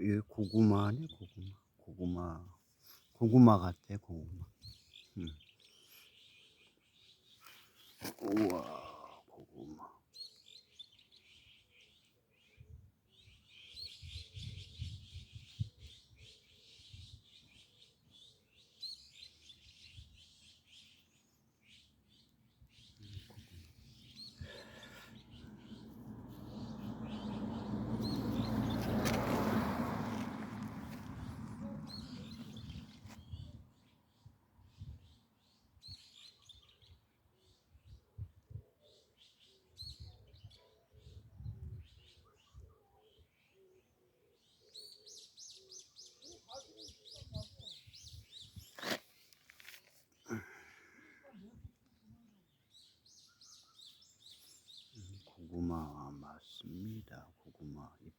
이게 고구마네 고구마. 고구마. 고구마 같아 고구마. 음. 우와 고구마 고구마 맞습니다. 고구마 잎